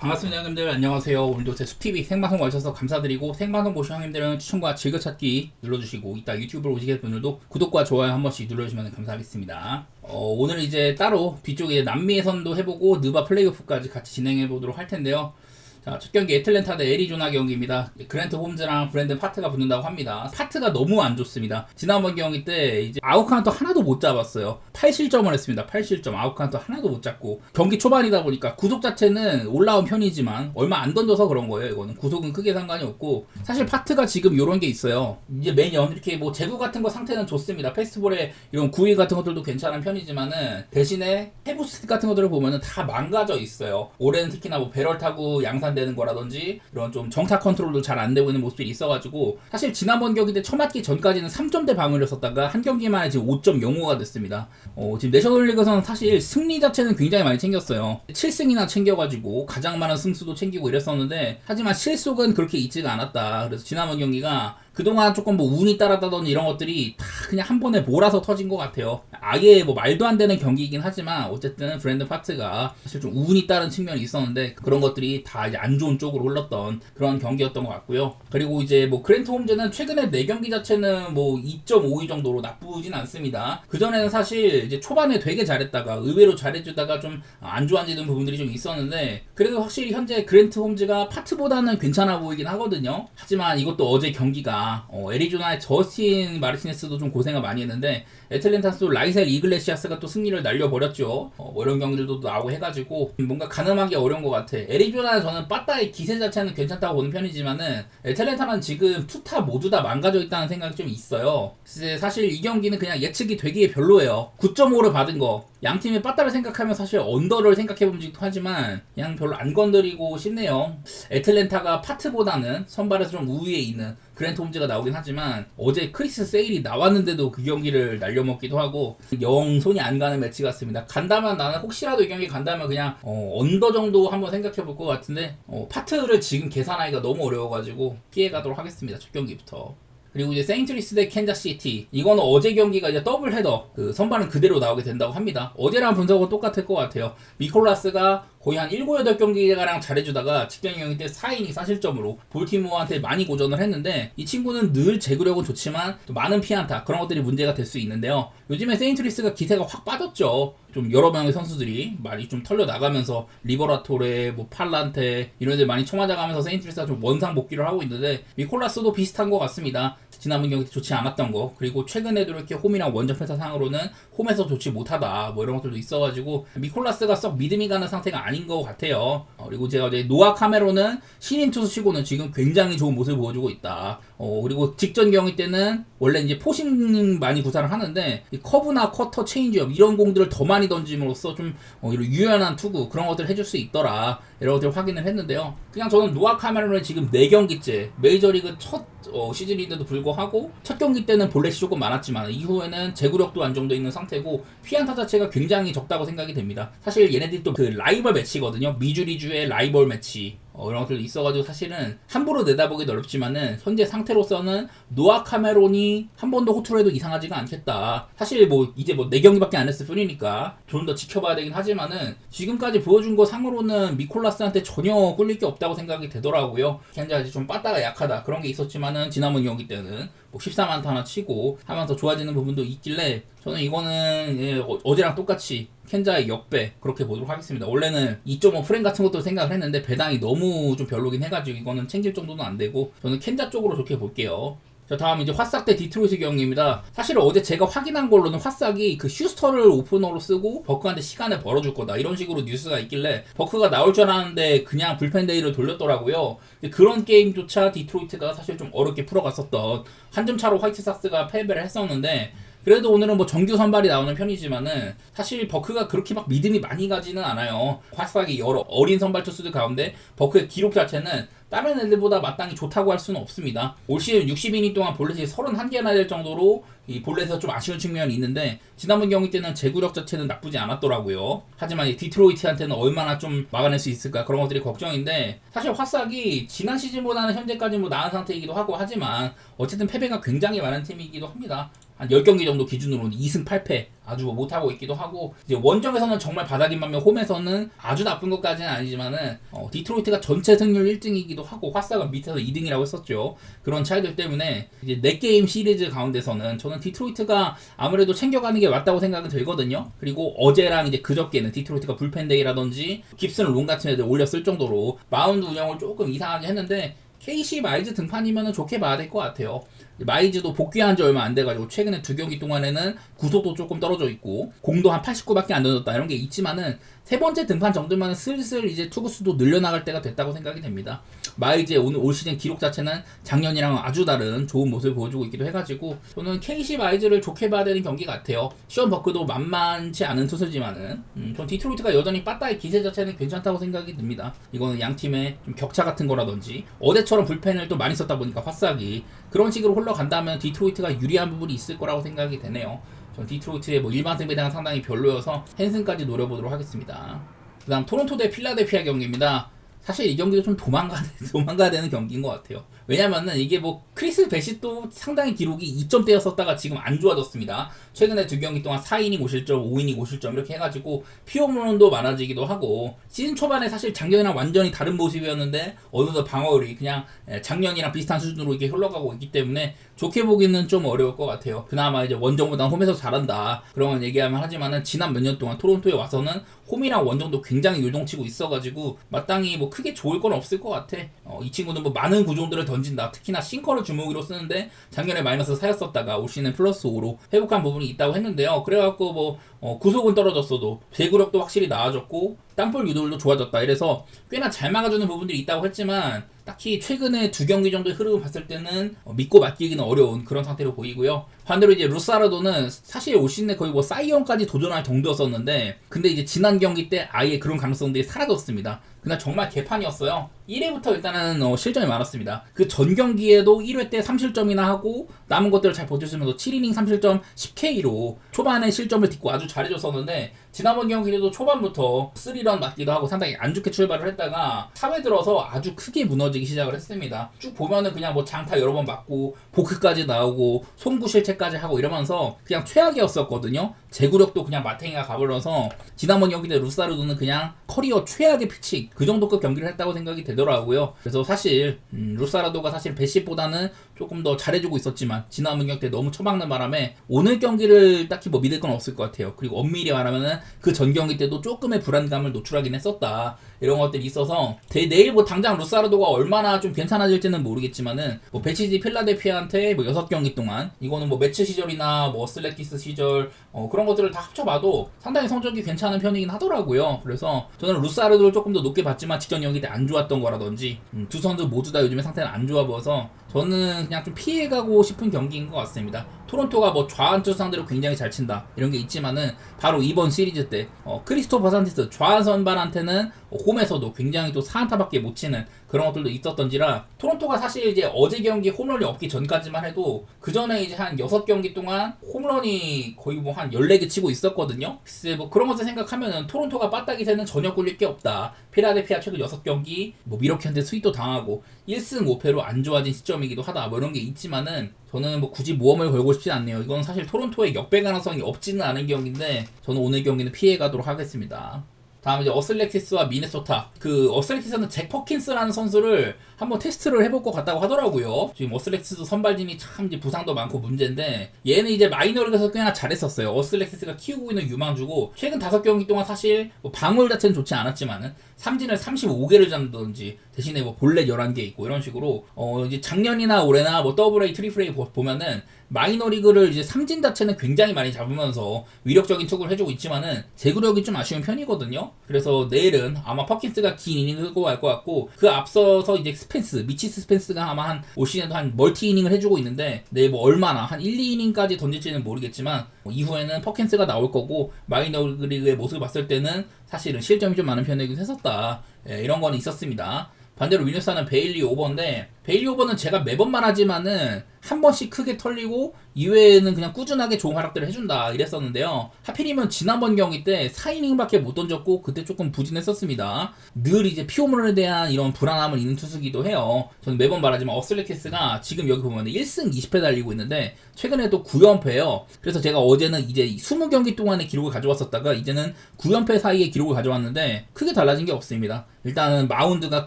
반갑습니다 형님들. 안녕하세요. 오늘도 제 수TV 생방송 와주셔서 감사드리고 생방송 보신 형님들은 추천과 즐겨찾기 눌러주시고 이따 유튜브로 오시게 분들도 구독과 좋아요 한 번씩 눌러주시면 감사하겠습니다. 어, 오늘 이제 따로 뒤쪽에 남미에선도 해보고 느바 플레이오프까지 같이 진행해 보도록 할 텐데요 자, 첫 경기 애틀랜타 대 애리조나 경기입니다. 그랜트 홈즈랑 브랜든 파트가 붙는다고 합니다. 파트가 너무 안 좋습니다. 지난번 경기 때 이제 아웃카운터 하나도 못 잡았어요. 8실점을 했습니다. 8실점 아웃카운터 하나도 못 잡고 경기 초반이다 보니까 구속 자체는 올라온 편이지만 얼마 안 던져서 그런 거예요. 이거는 구속은 크게 상관이 없고 사실 파트가 지금 이런 게 있어요. 이제 매년 이렇게 뭐 제구 같은 거 상태는 좋습니다. 페스티벌에 이런 구위 같은 것들도 괜찮은 편이지만은 대신에 해부스 같은 것들을 보면은 다 망가져 있어요. 올해는 특히나 뭐 배럴 타고 양산 되는 거라든지 이런 좀 정타 컨트롤도 잘 안 되고 있는 모습이 있어가지고 사실 지난번 경기 때 처맞기 전까지는 3점대 방어를 썼다가 한 경기만에 지금 5.05가 됐습니다. 어, 지금 내셔널리그에서는 사실 승리 자체는 굉장히 많이 챙겼어요. 7승이나 챙겨가지고 가장 많은 승수도 챙기고 이랬었는데 하지만 실속은 그렇게 있지가 않았다. 그래서 지난번 경기가 그동안 조금 뭐 운이 따랐다든지 이런 것들이 다 그냥 한 번에 몰아서 터진 것 같아요. 아예 뭐 말도 안 되는 경기이긴 하지만 어쨌든 브랜드 파트가 사실 좀 운이 따른 측면이 있었는데 그런 것들이 다 이제 안 좋은 쪽으로 흘렀던 그런 경기였던 것 같고요. 그리고 이제 뭐 그랜트 홈즈는 최근에 4경기 자체는 뭐 2.52 정도로 나쁘진 않습니다. 그전에는 사실 이제 초반에 되게 잘했다가 의외로 잘해주다가 좀 안 좋아지는 부분들이 좀 있었는데 그래도 확실히 현재 그랜트 홈즈가 파트보다는 괜찮아 보이긴 하거든요. 하지만 이것도 어제 경기가 어, 애리조나의 저스틴 마르티네스도 좀 고생을 많이 했는데 애틀랜타스도 라이셀 이글레시아스가 또 승리를 날려버렸죠. 어, 뭐 이런 경기들도 나오고 해가지고 뭔가 가늠하기 어려운 것 같아. 애리조나 저는 빠따의 기세 자체는 괜찮다고 보는 편이지만은 애틀랜타는 지금 투타 모두 다 망가져 있다는 생각이 좀 있어요. 사실 이 경기는 그냥 예측이 되게 별로예요. 9.5를 받은 거. 양 팀의 빠따를 생각하면 사실 언더를 생각해보면 하지만 그냥 별로 안 건드리고 싶네요. 애틀랜타가 파트보다는 선발에서 좀 우위에 있는 그랜트 홈즈가 나오긴 하지만 어제 크리스 세일이 나왔는데도 그 경기를 날려 먹기도 하고 영 손이 안 가는 매치 같습니다. 간다면 나는 혹시라도 이 경기 간다면 그냥 어, 언더 정도 한번 생각해 볼 것 같은데 어, 파트를 지금 계산하기가 너무 어려워가지고 피해 가도록 하겠습니다. 첫 경기부터. 그리고 이제 세인트리스 대 캔자시티 이거는 어제 경기가 이제 더블 헤더 그 선발은 그대로 나오게 된다고 합니다 어제랑 분석은 똑같을 것 같아요 미콜라스가 거의 한 7, 8경기가량 잘해주다가 직전 경기 때 4이닝 사실점으로 볼티모어한테 많이 고전을 했는데 이 친구는 늘 제구력은 좋지만 또 많은 피안타 그런 것들이 문제가 될 수 있는데요 요즘에 세인트리스가 기세가 확 빠졌죠 좀 여러 명의 선수들이 많이 좀 털려 나가면서 리버라토레, 뭐 팔란테 이런 애들 많이 쳐맞아가면서 세인트리스가 좀 원상 복귀를 하고 있는데 미콜라스도 비슷한 것 같습니다. 지난번 경기 때 좋지 않았던 거 그리고 최근에도 이렇게 홈이랑 원정 패타 상으로는 홈에서 좋지 못하다 뭐 이런 것들도 있어가지고 미콜라스가 썩 믿음이 가는 상태가 아닌 것 같아요. 어, 그리고 제가 어제 노아 카메로는 신인 투수치고는 지금 굉장히 좋은 모습을 보여주고 있다. 어, 그리고 직전 경기 때는 원래 이제 포싱 많이 구사를 하는데 커브나 커터 체인지업 이런 공들을 더 많이 던짐으로써 좀 어, 유연한 투구 그런 것들을 해줄 수 있더라 이런 것들을 확인을 했는데요. 그냥 저는 노아 카메론의 지금 4경기째 메이저리그 첫 어, 시즌인데도 불구하고 첫 경기 때는 볼넷이 조금 많았지만 이후에는 제구력도 안정돼 있는 상태고 피안타 자체가 굉장히 적다고 생각이 됩니다. 사실 얘네들이 또 그 라이벌 매치거든요. 미주리주의 라이벌 매치. 어, 이런 것들도 있어가지고 사실은 함부로 내다보기도 어렵지만은 현재 상태로서는 노아 카메론이 한 번 더 호투를 해도 이상하지가 않겠다. 사실 뭐 이제 뭐 4경기밖에 안 했을 뿐이니까 좀 더 지켜봐야 되긴 하지만은 지금까지 보여준 거 상으로는 미콜라스한테 전혀 꿀릴 게 없다고 생각이 되더라고요. 현재 좀 빠따가 약하다 그런 게 있었지만은 지난번 경기 때는 뭐 14만타 하나 치고 하면서 좋아지는 부분도 있길래 저는 이거는 예, 어- 어제랑 똑같이 켄자의 역배 그렇게 보도록 하겠습니다. 원래는 2.5 프레임 같은 것도 생각을 했는데 배당이 너무 좀 별로긴 해가지고 이거는 챙길 정도는 안 되고 저는 켄자 쪽으로 좋게 볼게요. 자 다음 이제 화싹 대 디트로이트 경기입니다. 사실 어제 제가 확인한 걸로는 화싹이 그 슈스터를 오프너로 쓰고 버크한테 시간을 벌어줄 거다 이런 식으로 뉴스가 있길래 버크가 나올 줄 알았는데 그냥 불펜 데이를 돌렸더라고요. 그런 게임조차 디트로이트가 사실 좀 어렵게 풀어갔었던 한 점 차로 화이트삭스가 패배를 했었는데 그래도 오늘은 뭐 정규 선발이 나오는 편이지만은 사실 버크가 그렇게 막 믿음이 많이 가지는 않아요. 화싹이 여러 어린 선발 투수들 가운데 버크의 기록 자체는 다른 애들보다 마땅히 좋다고 할 수는 없습니다. 올 시즌 60이닝 동안 볼넷이 31개나 될 정도로 이 볼넷에서 좀 아쉬운 측면이 있는데 지난번 경기 때는 제구력 자체는 나쁘지 않았더라고요. 하지만 이 디트로이트한테는 얼마나 좀 막아낼 수 있을까 그런 것들이 걱정인데 사실 화싹이 지난 시즌보다는 현재까지 뭐 나은 상태이기도 하고 하지만 어쨌든 패배가 굉장히 많은 팀이기도 합니다. 한 10경기 정도 기준으로는 2승 8패 아주 뭐 못하고 있기도 하고 이제 원정에서는 정말 바닥인 반면 홈에서는 아주 나쁜 것까지는 아니지만은 어, 디트로이트가 전체 승률 1등이기도 하고 화싹은 밑에서 2등이라고 했었죠 그런 차이들 때문에 이제 4게임 시리즈 가운데서는 저는 디트로이트가 아무래도 챙겨가는 게 맞다고 생각은 들거든요 그리고 어제랑 이제 그저께는 디트로이트가 불펜데이라든지 깁슨 롱 같은 애들 올렸을 정도로 마운드 운영을 조금 이상하게 했는데 KC 마이즈 등판이면 좋게 봐야 될 것 같아요. 마이즈도 복귀한 지 얼마 안 돼가지고 최근에 두 경기 동안에는 구속도 조금 떨어져 있고 공도 한 89밖에 안 던졌다 이런 게 있지만은 세 번째 등판 정도면 슬슬 이제 투구수도 늘려나갈 때가 됐다고 생각이 됩니다. 마이즈의 오늘 올 시즌 기록 자체는 작년이랑 아주 다른 좋은 모습을 보여주고 있기도 해가지고 저는 KC 마이즈를 좋게 봐야 되는 경기 같아요. 시온 버크도 만만치 않은 투수지만은 음, 전 디트로이트가 여전히 빠따의 기세 자체는 괜찮다고 생각이 듭니다. 이거는 양 팀의 좀 격차 같은 거라든지 어제처럼 불펜을 또 많이 썼다 보니까 화싹이 그런 식으로 흘러간다면 디트로이트가 유리한 부분이 있을 거라고 생각이 되네요. 전 디트로이트의 뭐 일반 승배당은 상당히 별로여서 헨슨까지 노려보도록 하겠습니다. 그 다음 토론토 대 필라델피아 경기입니다. 사실 이 경기도 좀 도망가, 도망가야 되는 경기인 것 같아요. 왜냐면은 이게 뭐 크리스 베시도 상당히 기록이 2점대였었다가 지금 안 좋아졌습니다. 최근에 두 경기 동안 4이닝 5실점, 5이닝 5실점 이렇게 해가지고 피홈런도 많아지기도 하고 시즌 초반에 사실 작년이랑 완전히 다른 모습이었는데 어느덧 방어율이 그냥 예, 작년이랑 비슷한 수준으로 이렇게 흘러가고 있기 때문에 좋게 보기는 좀 어려울 것 같아요. 그나마 이제 원정보다 홈에서 잘한다 그런 얘기하면 하지만은 지난 몇 년 동안 토론토에 와서는 홈이랑 원정도 굉장히 요동치고 있어가지고 마땅히 뭐 크게 좋을 건 없을 것 같아. 어, 이 친구는 뭐 많은 구종들을 던 진다. 특히나 싱커를 주무기로 쓰는데 작년에 마이너스 4였었다가 올 시즌 플러스 5로 회복한 부분이 있다고 했는데요. 그래갖고 뭐 어, 구속은 떨어졌어도 제구력도 확실히 나아졌고 땅볼 유도율도 좋아졌다. 이래서 꽤나 잘 막아주는 부분들이 있다고 했지만 딱히 최근에 두 경기 정도의 흐름을 봤을 때는 어, 믿고 맡기기는 어려운 그런 상태로 보이고요. 반대로 이제 루사라도는 사실 올 시즌에 거의 뭐 사이언까지 도전할 정도였었는데 근데 이제 지난 경기 때 아예 그런 가능성들이 사라졌습니다. 그날 정말 개판이었어요. 1회부터 일단은 어, 실점이 많았습니다. 그 전 경기에도 1회 때 3실점이나 하고 남은 것들을 잘 버텨주면서 7이닝 3실점 10K로 초반에 실점을 딛고 아주 잘해줬었는데 지난번 경기에도 초반부터 3런 맞기도 하고 상당히 안 좋게 출발을 했다가 3회 들어서 아주 크게 무너지기 시작을 했습니다. 쭉 보면은 그냥 뭐 장타 여러 번 맞고 보크까지 나오고 송구 실책까지 하고 이러면서 그냥 최악이었었거든요. 제구력도 그냥 마탱이가 가버려서 지난번 경기 때 루사르도는 그냥 커리어 최악의 피치 그 정도급 경기를 했다고 생각이 되더라고요. 그래서 사실 음, 루사라도가 사실 베시보다는 조금 더 잘해주고 있었지만 지난번 경기 때 너무 처박는 바람에 오늘 경기를 딱히 뭐 믿을 건 없을 것 같아요. 그리고 엄밀히 말하면은 그 전 경기 때도 조금의 불안감을 노출하긴 했었다. 이런 것들이 있어서 대, 내일 뭐 당장 루사르도가 얼마나 좀 괜찮아질지는 모르겠지만은 뭐 베치지 필라델피아한테 뭐 6경기 동안 이거는 뭐 매치 시절이나 뭐 슬래티스 시절 어, 그런 것들을 다 합쳐봐도 상당히 성적이 괜찮은 편이긴 하더라고요. 그래서 저는 루사르도를 조금 더 높게 봤지만 직전 경기 때 안 좋았던 거라든지 음, 두 선수 모두 다 요즘에 상태는 안 좋아 보여서 저는 그냥 좀 피해가고 싶은 경기인 것 같습니다. 토론토가 뭐 좌완투 상대로 굉장히 잘 친다 이런 게 있지만은 바로 이번 시리즈 때 어, 크리스토퍼 산티스 좌완 선발한테는 홈에서도 굉장히 또 4안타밖에 못 치는 그런 것들도 있었던지라 토론토가 사실 이제 어제 경기 홈런이 없기 전까지만 해도 그 전에 이제 한 6경기 동안 홈런이 거의 뭐 한 14개 치고 있었거든요. 글쎄 뭐 그런 것을 생각하면은 토론토가 빠따기 새는 전혀 꿀릴 게 없다. 피라델피아 최근 6경기 뭐 미러키한테 스윗도 당하고 1승 5패로 안 좋아진 시점이기도 하다. 뭐 이런 게 있지만은 저는 뭐 굳이 모험을 걸고 싶진 않네요. 이건 사실 토론토의 역배 가능성이 없지는 않은 경기인데 저는 오늘 경기는 피해 가도록 하겠습니다. 다음 이제 어슬렉티스와 미네소타. 그 어슬렉티스는 잭 퍼킨스라는 선수를 한번 테스트를 해볼 것 같다고 하더라고요. 지금 어슬렉티스 선발진이 참 이제 부상도 많고 문제인데 얘는 이제 마이너리그에서 꽤나 잘했었어요. 어슬렉티스가 키우고 있는 유망주고 최근 다섯 경기 동안 사실 뭐 방울 자체는 좋지 않았지만은 삼진을 35개를 잡는다든지 대신에 뭐 볼넷 11개 있고 이런 식으로 어 이제 작년이나 올해나 뭐 더블 A, 트리플 A 보면은 마이너리그를 이제 삼진 자체는 굉장히 많이 잡으면서 위력적인 투구를 해주고 있지만은 제구력이 좀 아쉬운 편이거든요. 그래서 내일은 아마 퍼킨스가 긴 이닝을 끌고 갈 것 같고 그 앞서서 이제 스펜스, 미치스 스펜스가 아마 한 올 시즌에도 한 멀티 이닝을 해주고 있는데 내일 뭐 얼마나 한 1, 2이닝까지 던질지는 모르겠지만 뭐 이후에는 퍼킨스가 나올 거고 마이너리그의 모습을 봤을 때는 사실은 실점이 좀 많은 편이긴 했었다. 예, 이런 거는 있었습니다. 반대로 위뉴스는 베일리 오버인데 베일리 오버는 제가 매번 말하지만은 한 번씩 크게 털리고 이외에는 그냥 꾸준하게 좋은 활약들을 해준다 이랬었는데요. 하필이면 지난번 경기 때 4이닝밖에 못 던졌고 그때 조금 부진했었습니다. 늘 이제 피오물에 대한 이런 불안함을 있는 투수기도 해요. 저는 매번 말하지만 어슬레키스가 지금 여기 보면 1승 20패 달리고 있는데 최근에 또 9연패예요. 그래서 제가 어제는 이제 20경기 동안의 기록을 가져왔었다가 이제는 9연패 사이에 기록을 가져왔는데 크게 달라진 게 없습니다. 일단은 마운드가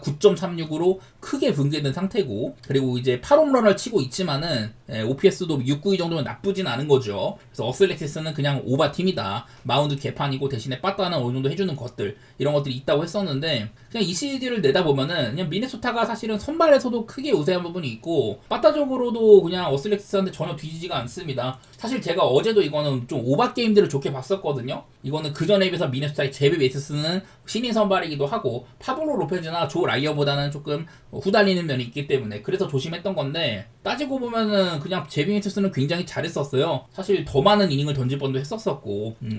9.36으로 크게 붕괴된 상태고 그리고 이제 8홈런을 치고 있지만은 예, OPS도 692 정도면 나쁘진 않은 거죠. 그래서 어슬레티스는 그냥 오바 팀이다. 마운드 개판이고 대신에 빠따는 어느 정도 해주는 것들 이런 것들이 있다고 했었는데 그냥 이 시리즈를 내다 보면은 그냥 미네소타가 사실은 선발에서도 크게 우세한 부분이 있고 빠따적으로도 그냥 어슬레티스한테 전혀 뒤지지가 않습니다. 사실 제가 어제도 이거는 좀 오바 게임들을 좋게 봤었거든요. 이거는 그 전에 비해서 미네소타의 제비 베이스는 신인 선발이기도 하고 파블로 로페즈나 조 라이어보다는 조금 후달리는 면이 있기 때문에 그래서 조심했던 건데 따지고 보면은 그냥 제비 베이스는 굉장히 잘했었어요. 사실 더 많은 이닝을 던질 뻔도 했었었고 음,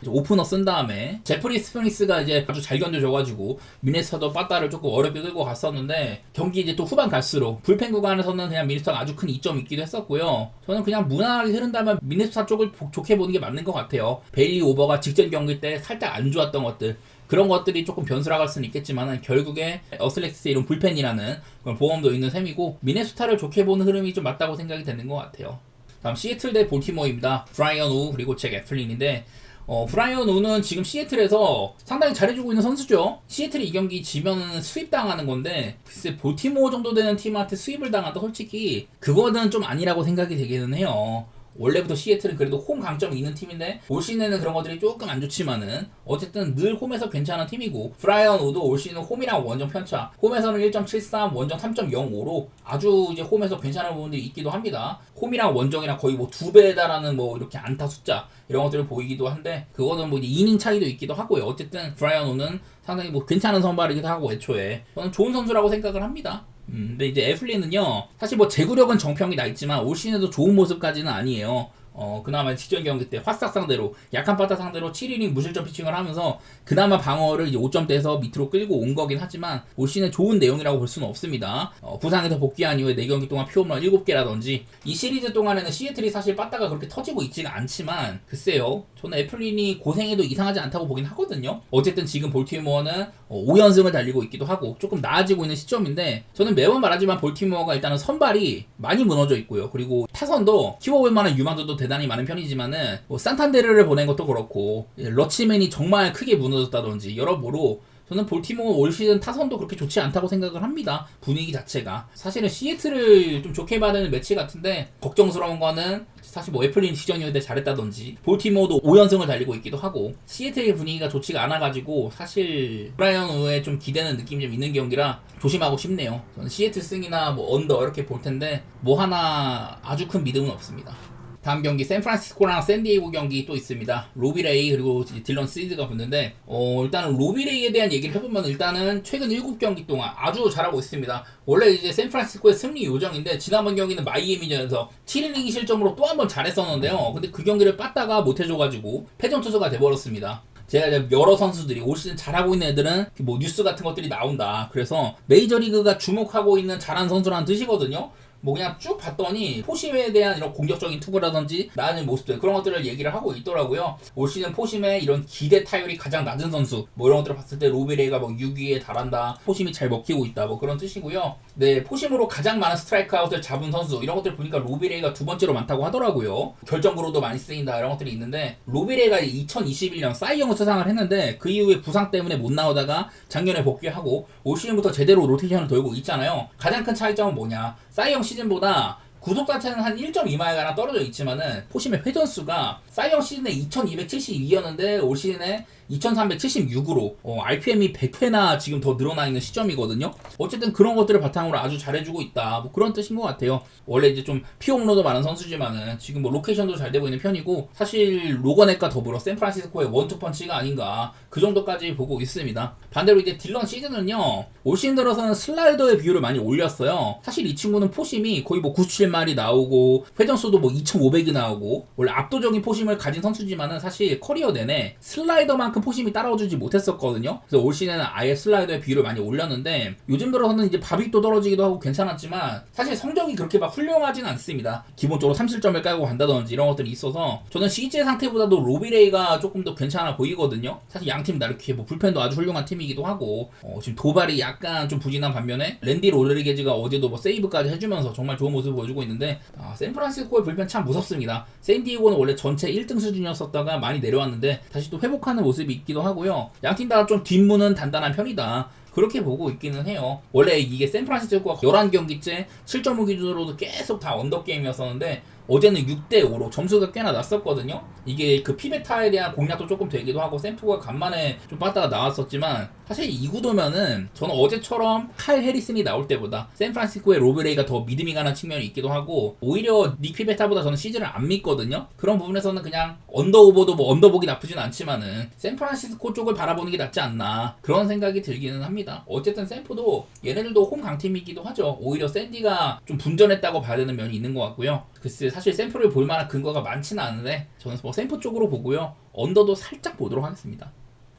이제 오프너 쓴 다음에 제프리 스프니스가 이제 아주 잘 견뎌줘가지고 미네소타도 빠따를 조금 어렵게 끌고 갔었는데 경기 이제 또 후반 갈수록 불펜 구간에서는 그냥 미네소타가 아주 큰 이점이 있기도 했었고요. 저는 그냥 무난하게 흐른다면 미네소타 쪽을 보- 좋게 보는 게 맞는 것 같아요. 베일리 오버가 직전 경기 때 살짝 안 좋았던 것들 그런 것들이 조금 변수라고 할 수는 있겠지만 결국에 어슬렉스의 이런 불펜이라는 보험도 있는 셈이고 미네소타를 좋게 보는 흐름이 좀 맞다고 생각이 되는 것 같아요. 다음 시애틀 대 볼티모어입니다. 브라이언 우 그리고 잭 애플린인데 어, 브라이언 우는 지금 시애틀에서 상당히 잘해주고 있는 선수죠. 시애틀이 이 경기 지면은 수입 당하는 건데 글쎄 볼티모어 정도 되는 팀한테 수입을 당한다 솔직히 그거는 좀 아니라고 생각이 되기는 해요. 원래부터 시애틀은 그래도 홈 강점이 있는 팀인데 올 시즌에는 그런 것들이 조금 안 좋지만은 어쨌든 늘 홈에서 괜찮은 팀이고 브라이언 우도 올 시즌 홈이랑 원정 편차. 홈에서는 1.73 원정 3.05로 아주 이제 홈에서 괜찮은 부분들이 있기도 합니다. 홈이랑 원정이랑 거의 뭐두 달하는 뭐 이렇게 안타 숫자 이런 것들을 보이기도 한데 그거는 뭐 이닝 차이도 있기도 하고요. 어쨌든 브라이언 우는 상당히 뭐 괜찮은 선발이기도 하고 애초에 저는 좋은 선수라고 생각을 합니다 음, 근데 이제 애플린은요, 사실 뭐 제구력은 정평이 나 있지만 올 시즌에도 좋은 모습까지는 아니에요. 어, 그나마 직전 경기 때 화싹 상대로 약한 파타 상대로 7이닝 무실점 피칭을 하면서 그나마 방어를 이제 5점대에서 밑으로 끌고 온 거긴 하지만 올 시즌 좋은 내용이라고 볼 수는 없습니다. 어, 부상에서 복귀한 이후에 4경기 동안 피홈런 7개라든지 이 시리즈 동안에는 시애틀이 사실 빠따가 그렇게 터지고 있지가 않지만 글쎄요. 저는 애플린이 고생해도 이상하지 않다고 보긴 하거든요. 어쨌든 지금 볼티모어는 어, 5연승을 달리고 있기도 하고 조금 나아지고 있는 시점인데 저는 매번 말하지만 볼티모어가 일단은 선발이 많이 무너져 있고요. 그리고 타선도 키워볼 만한 유망주도 대단히 많은 편이지만은 뭐 산탄데르를 보낸 것도 그렇고 예, 러치맨이 정말 크게 무너졌다든지 여러모로 저는 볼티모어 올 시즌 타선도 그렇게 좋지 않다고 생각을 합니다. 분위기 자체가. 사실은 시애틀을 좀 좋게 되는 매치 같은데 걱정스러운 거는 사실 뭐 애플린 시전이었는데 잘했다든지 볼티모어도 5연승을 달리고 있기도 하고 시애틀의 분위기가 좋지가 않아가지고 사실 브라이언 우에 좀 기대는 느낌이 좀 있는 경기라 조심하고 싶네요. 저는 시애틀 승이나 뭐 언더 이렇게 볼 텐데 뭐 하나 아주 큰 믿음은 없습니다. 다음 경기 샌프란시스코랑 샌디에이고 경기 또 있습니다. 로비레이 그리고 딜런 시즈가 붙는데 어 일단은 로비레이에 대한 얘기를 해보면 일단은 최근 7경기 동안 아주 잘하고 있습니다. 원래 이제 샌프란시스코의 승리 요정인데 지난번 경기는 마이애미전에서 7이닝 실점으로 또 한 번 잘했었는데요. 근데 그 경기를 빠따가 못해줘가지고 패전 투수가 돼버렸습니다. 제가 이제 여러 선수들이 올 시즌 잘하고 있는 애들은 뭐 뉴스 같은 것들이 나온다. 그래서 메이저리그가 주목하고 있는 잘한 선수라는 뜻이거든요. 뭐 그냥 쭉 봤더니 포심에 대한 이런 공격적인 투구라든지 나아진 모습들 그런 것들을 얘기를 하고 있더라고요. 올 시즌 포심의 이런 기대 타율이 가장 낮은 선수 뭐 이런 것들을 봤을 때 로비레이가 뭐 6위에 달한다. 포심이 잘 먹히고 있다. 뭐 그런 뜻이고요. 네, 포심으로 가장 많은 스트라이크 아웃을 잡은 선수 이런 것들 보니까 로비레이가 두 번째로 많다고 하더라고요. 결정구로도 많이 쓰인다 이런 것들이 있는데 로비레이가 2021년 사이영을 수상을 했는데 그 이후에 부상 때문에 못 나오다가 작년에 복귀하고 올 시즌부터 제대로 로테이션을 돌고 있잖아요. 가장 큰 차이점은 뭐냐? 사이영 시즌보다 구속 자체는 한 1.2마일 가량 떨어져 있지만은 포심의 회전수가 사이영 시즌에 2272였는데 올 시즌에 2376으로 어, RPM이 100회나 지금 더 늘어나 있는 시점이거든요. 어쨌든 그런 것들을 바탕으로 아주 잘해주고 있다. 뭐 그런 뜻인 것 같아요. 원래 이제 좀 피홈로도 많은 선수지만은 지금 뭐 로케이션도 잘 되고 있는 편이고 사실 로건액과 더불어 샌프란시스코의 원투펀치가 아닌가 그 정도까지 보고 있습니다. 반대로 이제 딜런 시즌은요 올 시즌 들어서는 슬라이더의 비율을 많이 올렸어요. 사실 이 친구는 포심이 거의 뭐 97마리 나오고 회전수도 뭐 2,500이 나오고 원래 압도적인 포심을 가진 선수지만은 사실 커리어 내내 슬라이더만큼 그만큼 포심이 따라오지 못했었거든요. 그래서 올 시즌에는 아예 슬라이더의 비율을 많이 올렸는데 요즘 들어서는 이제 바빅도 떨어지기도 하고 괜찮았지만 사실 성적이 그렇게 막 훌륭하진 않습니다. 기본적으로 3실점을 깔고 간다든지 이런 것들이 있어서 저는 CJ 상태보다도 로비레이가 조금 더 괜찮아 보이거든요. 사실 양팀 다 이렇게 뭐 불펜도 아주 훌륭한 팀이기도 하고 어, 지금 도발이 약간 좀 부진한 반면에 랜디 로드리게즈가 어제도 뭐 세이브까지 해주면서 정말 좋은 모습을 보여주고 있는데 아, 샌프란시스코의 불펜 참 무섭습니다. 샌디에고는 원래 전체 1등 수준이었었다가 많이 내려왔는데 다시 또 회복하는 모습이 있기도 하고요. 양팀 다 좀 뒷문은 단단한 편이다. 그렇게 보고 있기는 해요. 원래 이게 샌프란시스코가 11경기째 7.5 기준으로도 계속 다 언더게임이었었는데 어제는 6대5로 점수가 꽤나 났었거든요. 이게 그 피베타에 대한 공략도 조금 되기도 하고 샌프가 간만에 좀 빠따가 나왔었지만 사실 이 구도면은 저는 어제처럼 칼 해리슨이 나올 때보다 샌프란시스코의 로브레이가 더 믿음이 가는 측면이 있기도 하고 오히려 닉 피베타보다 저는 시즌을 안 믿거든요. 그런 부분에서는 그냥 언더오버도 뭐 언더복이 나쁘진 않지만은 샌프란시스코 쪽을 바라보는 게 낫지 않나 그런 생각이 들기는 합니다. 어쨌든 샌프도 얘네들도 홈 강팀이기도 하죠. 오히려 샌디가 좀 분전했다고 봐야 되는 면이 있는 것 같고요. 글쎄 사실 샘플을 볼 만한 근거가 많지는 않은데 저는 뭐 샘플 쪽으로 보고요. 언더도 살짝 보도록 하겠습니다.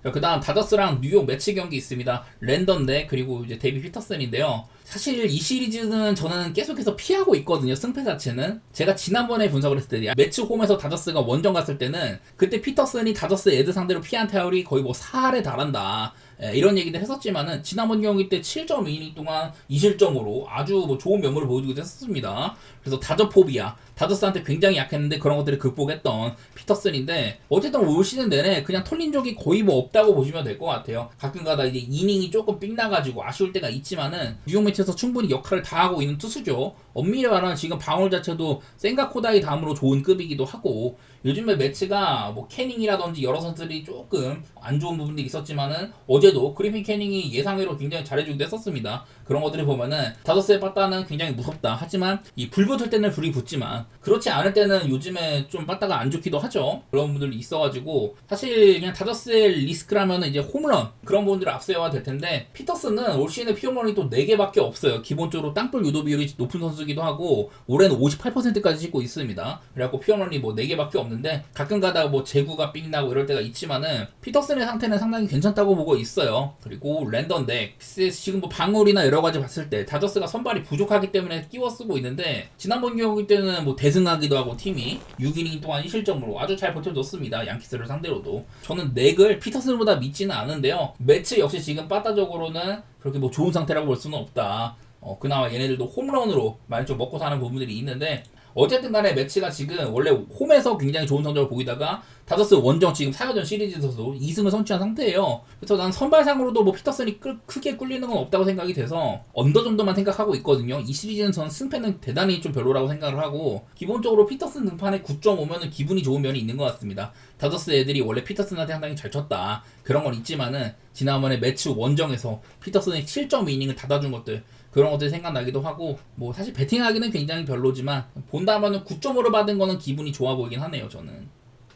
그 다음 다저스랑 뉴욕 매치 경기 있습니다. 랜던 대 그리고 이제 데이비 피터슨인데요. 사실 이 시리즈는 저는 계속해서 피하고 있거든요. 승패 자체는 제가 지난번에 분석을 했을 때 매치 홈에서 다저스가 원정 갔을 때는 그때 피터슨이 다저스 애드 상대로 피한 타율이 거의 뭐 4할에 달한다. 예, 이런 얘기들 했었지만은 지난번 경기 때 7.2이닝 동안 2실점으로 아주 뭐 좋은 면모를 보여주기도 했었습니다. 그래서 다저포비아 다저스한테 굉장히 약했는데 그런 것들을 극복했던 피터슨인데 어쨌든 올 시즌 내내 그냥 털린 적이 거의 뭐 없다고 보시면 될 것 같아요. 가끔가다 이제 이닝이 조금 삑 나가지고 아쉬울 때가 있지만은 뉴욕 매치에서 충분히 역할을 다 하고 있는 투수죠. 엄밀히 말하면 지금 방울 자체도 생가코다이 다음으로 좋은 급이기도 하고 요즘에 매치가 뭐 캐닝이라든지 여러 선수들이 조금 안 좋은 부분들이 있었지만은 어제도 그리핀 캐닝이 예상외로 굉장히 잘해주기도 했었습니다. 그런 것들을 보면은 다저스의 빠따는 굉장히 무섭다. 하지만 이 불 붙을 때는 불이 붙지만 그렇지 않을 때는 요즘에 좀 빠따가 안 좋기도 하죠. 그런 분들이 있어가지고 사실 그냥 다저스의 리스크라면은 이제 홈런 그런 부분들을 앞서야 될 텐데 피터슨은 올 시즌에 피홈런이 또 4개밖에 없어요. 기본적으로 땅볼 유도 비율이 높은 선수기도 하고 올해는 58%까지 찍고 있습니다. 그래갖고 피홈런이 뭐 4개밖에 없는데 가끔 가다가 뭐 제구가 삑 나고 이럴 때가 있지만은 피터슨의 상태는 상당히 괜찮다고 보고 있어요. 그리고 랜던 덱스 지금 뭐 방울이나 여러 가지 봤을 때 다저스가 선발이 부족하기 때문에 끼워 쓰고 있는데 지난번 경기 때는 뭐 대승하기도 하고 팀이 6이닝 동안 1실점으로 아주 잘 버텨줬습니다. 양키스를 상대로도 저는 넥을 피터슨보다 믿지는 않은데요. 매치 역시 지금 빠따적으로는 그렇게 뭐 좋은 상태라고 볼 수는 없다. 어, 그나마 얘네들도 홈런으로 많이 좀 먹고 사는 부분들이 있는데 어쨌든 간에 매치가 지금 원래 홈에서 굉장히 좋은 성적을 보이다가 다저스 원정 지금 4여전 시리즈에서도 2승을 선취한 상태예요. 그래서 난 선발상으로도 뭐 피터슨이 끌, 크게 꿀리는 건 없다고 생각이 돼서 언더 정도만 생각하고 있거든요. 이 시리즈는 전 승패는 대단히 좀 별로라고 생각을 하고 기본적으로 피터슨 등판에 9.5면은 기분이 좋은 면이 있는 것 같습니다. 다저스 애들이 원래 피터슨한테 상당히 잘 쳤다. 그런 건 있지만은 지난번에 매치 원정에서 피터슨이 7.2이닝을 닫아준 것들 그런 것들이 생각나기도 하고 뭐 사실 배팅하기는 굉장히 별로지만 본다면은 9.5를 받은 거는 기분이 좋아 보이긴 하네요 저는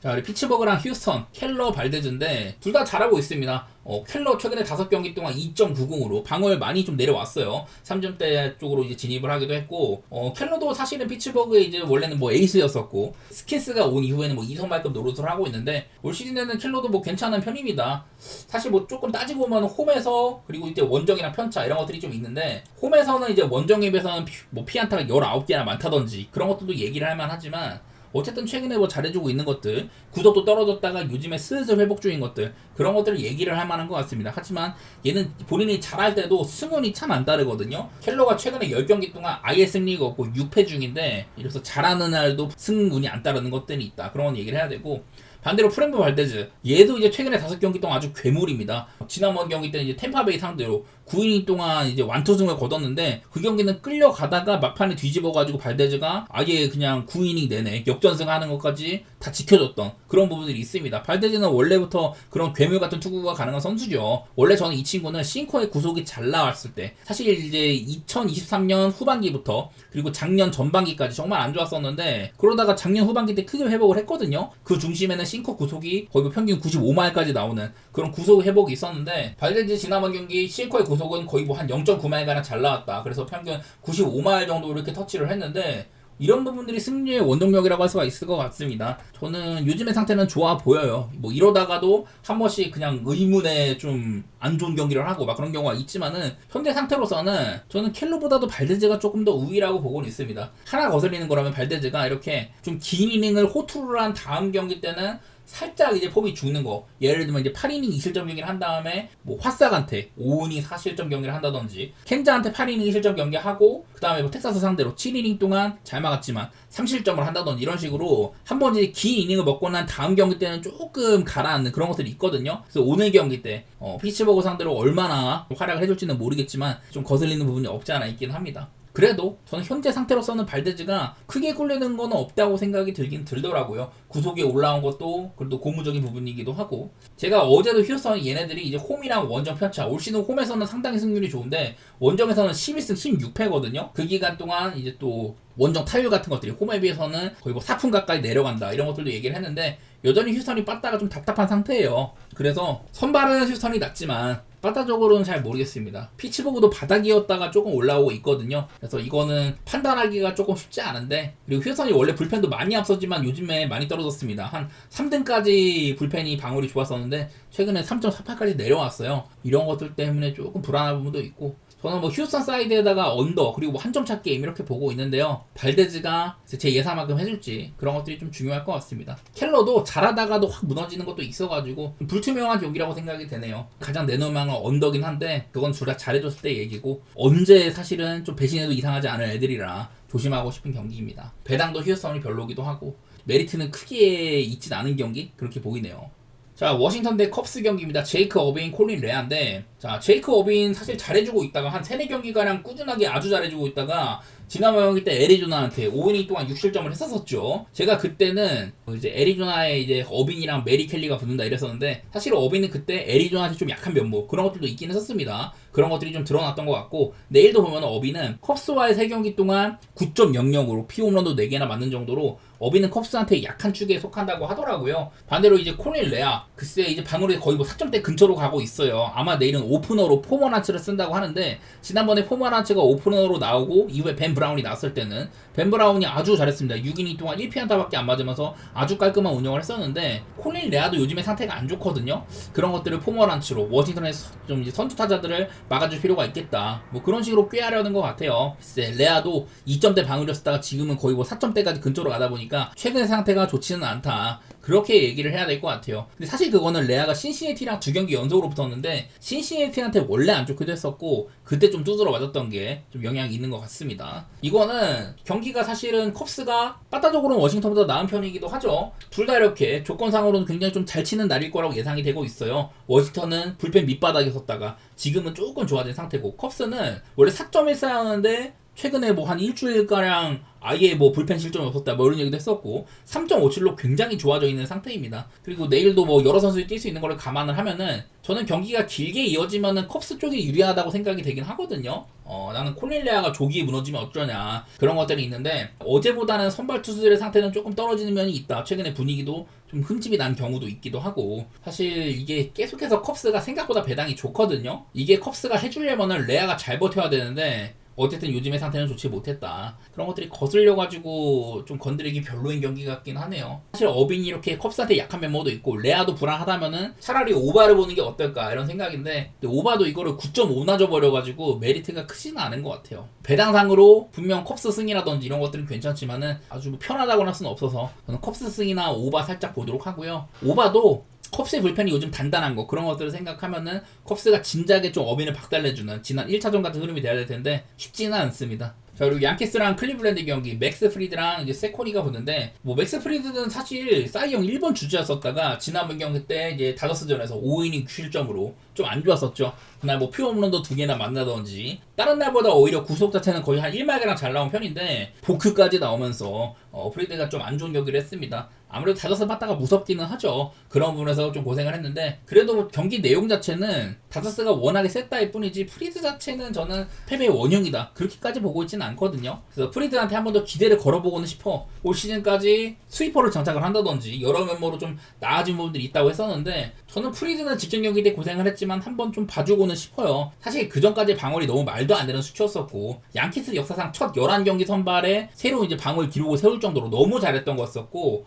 자 우리 피츠버그랑 휴스턴 켈러 발데즈인데 둘 다 잘하고 있습니다. 어, 켈러 최근에 5경기 동안 2.90으로 방어를 많이 좀 내려왔어요. 3점대 쪽으로 이제 진입을 하기도 했고 어, 켈러도 사실은 피츠버그에 이제 원래는 뭐 에이스였었고 스킨스가 온 이후에는 뭐 2선발급 노릇을 하고 있는데 올 시즌에는 켈러도 뭐 괜찮은 편입니다. 사실 뭐 조금 따지고 보면 홈에서 그리고 이제 원정이랑 편차 이런 것들이 좀 있는데 홈에서는 이제 원정에 비해서는 피, 뭐 피안타가 19개나 많다든지 그런 것들도 얘기를 할 만하지만 어쨌든 최근에 뭐 잘해주고 있는 것들 구독도 떨어졌다가 요즘에 슬슬 회복 중인 것들 그런 것들을 얘기를 할 만한 것 같습니다. 하지만 얘는 본인이 잘할 때도 승운이 참 안 따르거든요. 켈러가 최근에 10경기 동안 아예 승리가 없고 6패 중인데 이래서 잘하는 날도 승운이 안 따르는 것들이 있다. 그런 건 얘기를 해야 되고 반대로 프랭크 발데즈 얘도 이제 최근에 다섯 경기 동안 아주 괴물입니다. 지난번 경기 때는 이제 템파베이 상대로 9이닝 동안 이제 완투승을 거뒀는데 그 경기는 끌려가다가 막판에 뒤집어가지고 발데즈가 아예 그냥 9이닝 내내 역전승하는 것까지 다 지켜줬던 그런 부분들이 있습니다. 발데즈는 원래부터 그런 괴물 같은 투구가 가능한 선수죠. 원래 저는 이 친구는 싱커의 구속이 잘 나왔을 때 사실 이제 2023년 후반기부터 그리고 작년 전반기까지 정말 안 좋았었는데 그러다가 작년 후반기 때 크게 회복을 했거든요. 그 중심에는 싱커 구속이 거의 뭐 평균 95마일까지 나오는 그런 구속 회복이 있었는데 발데즈 지난번 경기 싱커의 구속 은 거의 뭐 한 0.9마일가량 잘 나왔다. 그래서 평균 95마일 정도 이렇게 터치를 했는데 이런 부분들이 승리의 원동력이라고 할 수가 있을 것 같습니다. 저는 요즘의 상태는 좋아 보여요. 뭐 이러다가도 한 번씩 그냥 의문에 좀 안 좋은 경기를 하고 막 그런 경우가 있지만은 현재 상태로서는 저는 켈로보다도 발데즈가 조금 더 우위라고 보고는 있습니다. 하나 거슬리는 거라면 발데즈가 이렇게 좀 긴 이닝을 호투를 한 다음 경기 때는 살짝 이제 폼이 죽는 거. 예를 들면 이제 8이닝 2실점 경기를 한 다음에 뭐 화싹한테 5이닝 4실점 경기를 한다든지 켄자한테 8이닝 2실점 경기 하고 그 다음에 뭐 텍사스 상대로 7이닝 동안 잘 막았지만 3실점을 한다든지 이런 식으로 한 번 이제 긴 이닝을 먹고 난 다음 경기 때는 조금 가라앉는 그런 것들이 있거든요. 그래서 오늘 경기 때 어, 피츠버그 상대로 얼마나 활약을 해줄지는 모르겠지만 좀 거슬리는 부분이 없지 않아 있긴 합니다. 그래도 저는 현재 상태로서는 발데즈가 크게 굴리는 건 없다고 생각이 들긴 들더라고요. 구속에 올라온 것도 그래도 고무적인 부분이기도 하고 제가 어제도 휴스턴 얘네들이 이제 홈이랑 원정 편차 올 시즌 홈에서는 상당히 승률이 좋은데 원정에서는 11승 16패거든요. 그 기간 동안 이제 또 원정 타율 같은 것들이 홈에 비해서는 거의 뭐 4푼 가까이 내려간다 이런 것들도 얘기를 했는데 여전히 휴스턴이 빠따가 좀 답답한 상태예요. 그래서 선발은 휴스턴이 낫지만 빠따적으로는 잘 모르겠습니다. 피츠버그도 바닥이었다가 조금 올라오고 있거든요. 그래서 이거는 판단하기가 조금 쉽지 않은데 그리고 휴스턴이 원래 불펜도 많이 앞섰지만 요즘에 많이 떨어졌습니다. 한 3등까지 불펜이 방울이 좋았었는데 최근에 3.48까지 내려왔어요. 이런 것들 때문에 조금 불안한 부분도 있고 저는 뭐 휴스턴 사이드에다가 언더 그리고 뭐 한 점 차 게임 이렇게 보고 있는데요. 발데즈가 제 예상만큼 해줄지 그런 것들이 좀 중요할 것 같습니다. 켈러도 잘하다가도 확 무너지는 것도 있어가지고 불투명한 경기라고 생각이 되네요. 가장 내놓으면 언더긴 한데 그건 둘 다 잘해줬을 때 얘기고 언제 사실은 좀 배신해도 이상하지 않은 애들이라 조심하고 싶은 경기입니다. 배당도 휴스턴이 별로기도 하고 메리트는 크게 있진 않은 경기 그렇게 보이네요. 자, 워싱턴 대 컵스 경기입니다. 제이크 어빈, 콜린 레아인데, 자, 제이크 어빈 사실 잘해주고 있다가 한 3, 4경기가량 꾸준하게 아주 잘해주고 있다가, 지난 경기 때 애리조나한테 5이닝 동안 6실점을 했었었죠. 제가 그때는 이제 애리조나에 이제 어빈이랑 메리 켈리가 붙는다 이랬었는데, 사실 어빈은 그때 애리조나한테 좀 약한 면모, 그런 것들도 있긴 했었습니다. 그런 것들이 좀 드러났던 것 같고, 내일도 보면 어빈은 컵스와의 3경기 동안 9.00으로 피홈런도 4개나 맞는 정도로 어비는 컵스한테 약한 축에 속한다고 하더라고요. 반대로 이제 코넬 레아 글쎄 이제 방울이 거의 뭐 4점대 근처로 가고 있어요. 아마 내일은 오프너로 포머란츠를 쓴다고 하는데 지난번에 포머란츠가 오프너로 나오고 이후에 벤 브라운이 나왔을 때는 벤 브라운이 아주 잘했습니다. 6이닝 동안 1피안타밖에 안 맞으면서 아주 깔끔한 운영을 했었는데 코넬 레아도 요즘에 상태가 안 좋거든요. 그런 것들을 포머란츠로 워싱턴에서 좀 이제 선두 타자들을 막아줄 필요가 있겠다. 뭐 그런 식으로 꾀하려는 것 같아요. 글쎄 레아도 2점대 방울이었다가 지금은 거의 뭐 4점대까지 근처로 가다 보니 보니까 최근 상태가 좋지는 않다. 그렇게 얘기를 해야 될 것 같아요. 근데 사실 그거는 레아가 신시내티랑 두 경기 연속으로 붙었는데 신시내티한테 원래 안 좋기도 했었고 그때 좀 두드러 맞았던 게 좀 영향이 있는 것 같습니다. 이거는 경기가 사실은 컵스가 빠따적으로는 워싱턴보다 나은 편이기도 하죠. 둘 다 이렇게 조건상으로는 굉장히 좀 잘 치는 날일 거라고 예상이 되고 있어요. 워싱턴은 불펜 밑바닥에 섰다가 지금은 조금 좋아진 상태고 컵스는 원래 4.14였는데 최근에 뭐 한 일주일가량 아예 뭐 불펜 실점이 없었다 뭐 이런 얘기도 했었고 3.57로 굉장히 좋아져 있는 상태입니다. 그리고 내일도 뭐 여러 선수들이 뛸 수 있는 거를 감안을 하면은 저는 경기가 길게 이어지면은 컵스 쪽이 유리하다고 생각이 되긴 하거든요. 어 나는 콜릴레아가 조기에 무너지면 어쩌냐 그런 것들이 있는데 어제보다는 선발 투수들의 상태는 조금 떨어지는 면이 있다. 최근에 분위기도 좀 흠집이 난 경우도 있기도 하고 사실 이게 계속해서 컵스가 생각보다 배당이 좋거든요. 이게 컵스가 해주려면은 레아가 잘 버텨야 되는데 어쨌든 요즘의 상태는 좋지 못했다. 그런 것들이 거슬려 가지고 좀 건드리기 별로인 경기 같긴 하네요. 사실 어빈이 이렇게 컵스한테 약한 면모도 있고 레아도 불안하다면은 차라리 오바를 보는 게 어떨까 이런 생각인데 오바도 이거를 9.5나 줘버려 가지고 메리트가 크지는 않은 것 같아요. 배당상으로 분명 컵스 승이라든지 이런 것들은 괜찮지만은 아주 뭐 편하다고는 할 수는 없어서 저는 컵스 승이나 오바 살짝 보도록 하고요. 오바도 컵스의 불펜이 요즘 단단한 거 그런 것들을 생각하면은 컵스가 진작에 좀 어빈을 박달내주는 지난 1차전 같은 흐름이 돼야 될 텐데 쉽지는 않습니다. 자 그리고 양키스랑 클리블랜드 경기 맥스 프리드랑 이제 세코니가 붙는데 뭐 맥스 프리드는 사실 사이영 1번 주자였었다가 지난번 경기 때 이제 다저스전에서 5이닝 9실점으로 좀 안 좋았었죠. 그날 뭐 퓨홈런도 두 개나 만나던지 다른 날보다 오히려 구속 자체는 거의 한 1마개랑 잘 나온 편인데 보크까지 나오면서 어, 프리드가 좀 안 좋은 경기를 했습니다. 아무래도 다저스 빠따가 무섭기는 하죠. 그런 부분에서 좀 고생을 했는데 그래도 뭐 경기 내용 자체는 다저스가 워낙에 셌다일 뿐이지 프리드 자체는 저는 패배의 원흉이다. 그렇게까지 보고 있지는 않거든요. 그래서 프리드한테 한 번 더 기대를 걸어보고는 싶어. 올 시즌까지 스위퍼를 장착을 한다든지 여러 면모로 좀 나아진 부분들이 있다고 했었는데 저는 프리드는 직전 경기 때 고생을 했지만 한 번 좀 봐주고는 싶어요. 사실 그 전까지 방어이 너무 말도 안 되는 수치였었고 양키스 역사상 첫 11경기 선발에 새로 이제 방어를 기록을 세울 정도로 너무 잘했던 거였었고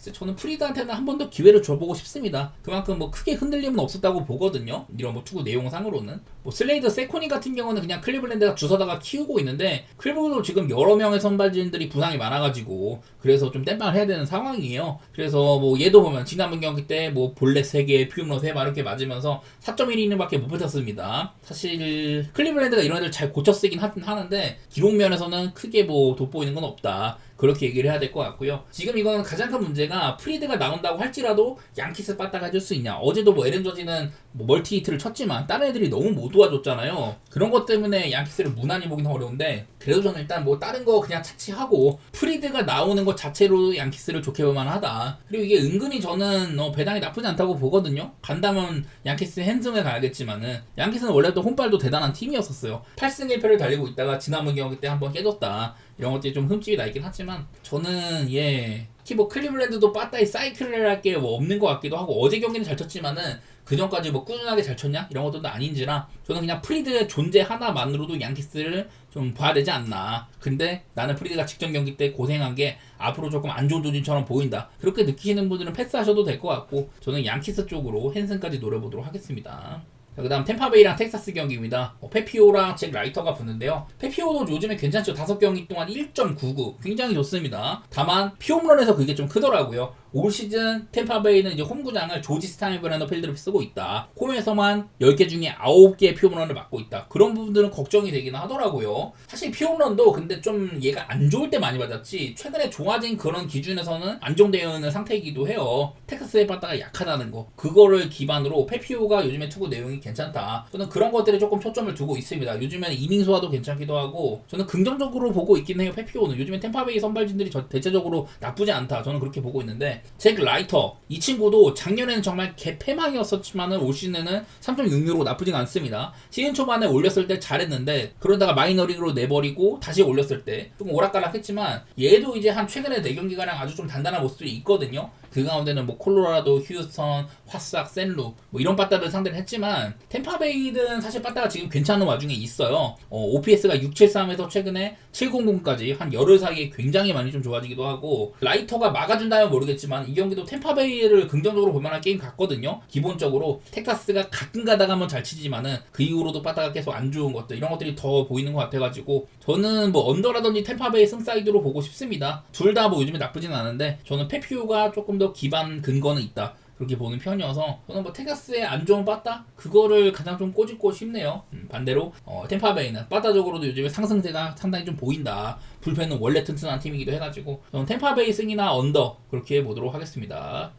글쎄 저는 프리드한테는 한 번 더 기회를 줘보고 싶습니다. 그만큼 뭐 크게 흔들림은 없었다고 보거든요. 이런 뭐 투구 내용상으로는 뭐 슬레이드 세코니 같은 경우는 그냥 클리블랜드가 주서다가 키우고 있는데 클리블랜드도 지금 여러 명의 선발진들이 부상이 많아가지고 그래서 좀 땜빵을 해야 되는 상황이에요. 그래서 뭐 얘도 보면 지난번 경기 때 뭐 볼넷 3개, 퓨너 3발 이렇게 맞으면서 4.1이닝밖에 못 뱉었습니다. 사실 클리블랜드가 이런 애들 잘 고쳐 쓰긴 하, 하는데 기록 면에서는 크게 뭐 돋보이는 건 없다. 그렇게 얘기를 해야 될 것 같고요. 지금 이거는 가장 큰 문제가 프리드가 나온다고 할지라도 양키스 빠따가 해줄 수 있냐. 어제도 뭐 에렌 저지는 뭐 멀티 히트를 쳤지만 다른 애들이 너무 못 도와줬잖아요. 그런 것 때문에 양키스를 무난히 보기는 어려운데 그래도 저는 일단 뭐 다른 거 그냥 차치하고 프리드가 나오는 것 자체로 양키스를 좋게 볼 만하다. 그리고 이게 은근히 저는 어, 배당이 나쁘지 않다고 보거든요. 간다면 양키스 핸승에 가야겠지만은 양키스는 원래 또 홈발도 대단한 팀이었었어요. 8승 1패를 달리고 있다가 지난번 경기 때 한번 깨졌다. 이런 것들이 좀 흠집이 나 있긴 하지만 저는 예 뭐 클리블랜드도 빠따이 사이클을 할 게 뭐 없는 것 같기도 하고 어제 경기는 잘 쳤지만은 그 전까지 뭐 꾸준하게 잘 쳤냐 이런 것들도 아닌지라 저는 그냥 프리드의 존재 하나만으로도 양키스를 좀 봐야 되지 않나 근데 나는 프리드가 직전 경기 때 고생한 게 앞으로 조금 안 좋은 조짐처럼 보인다 그렇게 느끼시는 분들은 패스하셔도 될 것 같고 저는 양키스 쪽으로 핸슨까지 노려보도록 하겠습니다 그 다음 템파베이랑 텍사스 경기입니다. 어, 페피오랑 잭 라이터가 붙는데요. 페피오도 요즘에 괜찮죠. 다섯 경기 동안 1.99 굉장히 좋습니다. 다만 피홈런에서 그게 좀 크더라고요. 올 시즌 템파베이는 이제 홈구장을 조지 스타이브라는 필드를 쓰고 있다. 홈에서만 10개 중에 9개의 피홈런을 맞고 있다. 그런 부분들은 걱정이 되긴 하더라고요. 사실 피홈런도 근데 좀 얘가 안 좋을 때 많이 맞았지 최근에 좋아진 그런 기준에서는 안정되어 있는 상태이기도 해요. 텍사스의 바다가 약하다는 거. 그거를 기반으로 페피오가 요즘에 투구 내용이 괜찮다. 저는 그런 것들에 조금 초점을 두고 있습니다. 요즘에는 이닝 소화도 괜찮기도 하고 저는 긍정적으로 보고 있긴 해요. 페피오는 요즘에 템파베이 선발진들이 저- 대체적으로 나쁘지 않다. 저는 그렇게 보고 있는데 잭 라이터 이 친구도 작년에는 정말 개패망이었었지만은 올 시즌에는 3.66로 나쁘진 않습니다. 시즌 초반에 올렸을 때 잘했는데 그러다가 마이너리그로 내버리고 다시 올렸을 때 좀 오락가락했지만 얘도 이제 한 최근에 4경기가량 아주 좀 단단한 모습들이 있거든요. 그 가운데는 뭐 콜로라도, 휴스턴, 화싹, 샌루 뭐 이런 빠따를 상대를 했지만 템파베이든 사실 빠따가 지금 괜찮은 와중에 있어요. 어, OPS가 673에서 최근에 700까지 한 열흘 사이에 굉장히 많이 좀 좋아지기도 하고 라이터가 막아준다면 모르겠지만 이 경기도 템파베이를 긍정적으로 볼 만한 게임 같거든요. 기본적으로 텍사스가 가끔 가다가 한번 잘 치지만은 그 이후로도 빠따가 계속 안 좋은 것들 이런 것들이 더 보이는 것 같아가지고 저는 뭐 언더라든지 템파베이 승 사이드로 보고 싶습니다. 둘 다 뭐 요즘에 나쁘진 않은데 저는 페피오가 조금 더 기반 근거는 있다. 그렇게 보는 편이어서 저는 뭐 텍사스의 안 좋은 빠따 그거를 가장 좀 꼬집고 싶네요. 음, 반대로 어, 템파베이는 빠따적으로도 요즘에 상승세가 상당히 좀 보인다. 불펜은 원래 튼튼한 팀이기도 해가지고 저는 템파베이 승이나 언더 그렇게 보도록 하겠습니다.